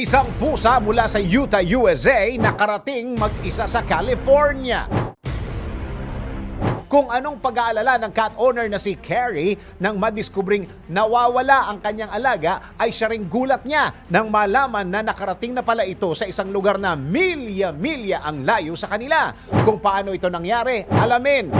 Isang pusa mula sa Utah, USA nakarating mag-isa sa California. Kung anong pag-aalala ng cat owner na si Carrie nang madiskubring nawawala ang kanyang alaga ay siya ring gulat niya nang malaman na nakarating na pala ito sa isang lugar na milya-milya ang layo sa kanila. Kung paano ito nangyari, alamin.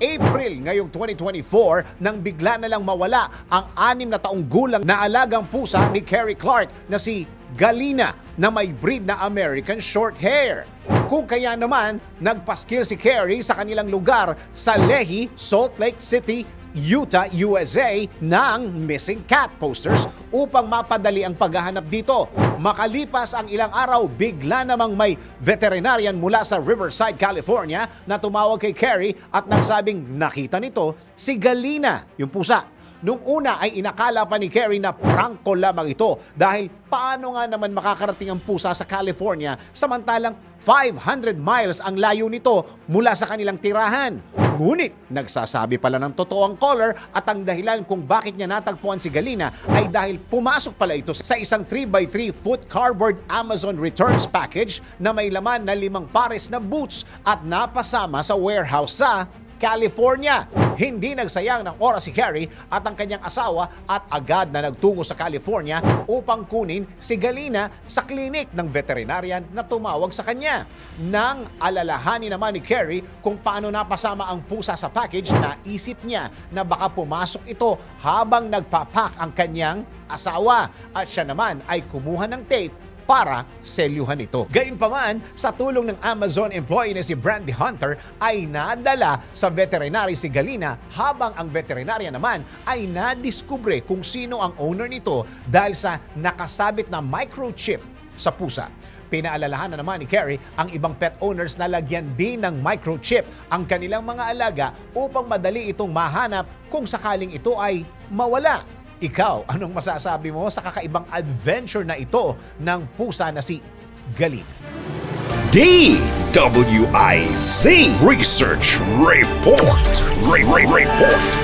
April ngayong 2024 nang bigla na lang mawala ang anim na taong gulang na alagang pusa ni Carrie Clark na si Galina na may breed na American Shorthair. Kung kaya naman, nagpaskil si Carrie sa kanilang lugar sa Lehi, Salt Lake City, Utah, USA ng missing cat posters upang mapadali ang paghahanap dito. Makalipas ang ilang araw, bigla namang may veterinarian mula sa Riverside, California na tumawag kay Carrie at nagsabing nakita nito si Galina, yung pusa. Nung una ay inakala pa ni Carrie na prangko lamang ito dahil paano nga naman makakarating ang pusa sa California samantalang 500 miles ang layo nito mula sa kanilang tirahan. Ngunit nagsasabi pala ng totoo ang caller at ang dahilan kung bakit niya natagpuan si Galina ay dahil pumasok pala ito sa isang 3x3 foot cardboard Amazon returns package na may laman na limang pares na boots at napasama sa warehouse sa California. Hindi nagsayang ng oras si Carrie at ang kanyang asawa at agad na nagtungo sa California upang kunin si Galina sa klinik ng veterinarian na tumawag sa kanya. Nang alalahanin naman ni Carrie kung paano napasama ang pusa sa package, naisip niya na baka pumasok ito habang nagpapak ang kanyang asawa at siya naman ay kumuha ng tape para selyuhan ito. Gayunpaman, sa tulong ng Amazon employee na si Brandy Hunter ay nadala sa veterinary si Galina habang ang veterinarya naman ay nadiskubre kung sino ang owner nito dahil sa nakasabit na microchip sa pusa. Pinaalalahan na naman ni Carrie ang ibang pet owners na lagyan din ng microchip ang kanilang mga alaga upang madali itong mahanap kung sakaling ito ay mawala. Ikaw, anong masasabi mo sa kakaibang adventure na ito ng pusa na si Galina? DWIZ Research Report. Re- Re- Report.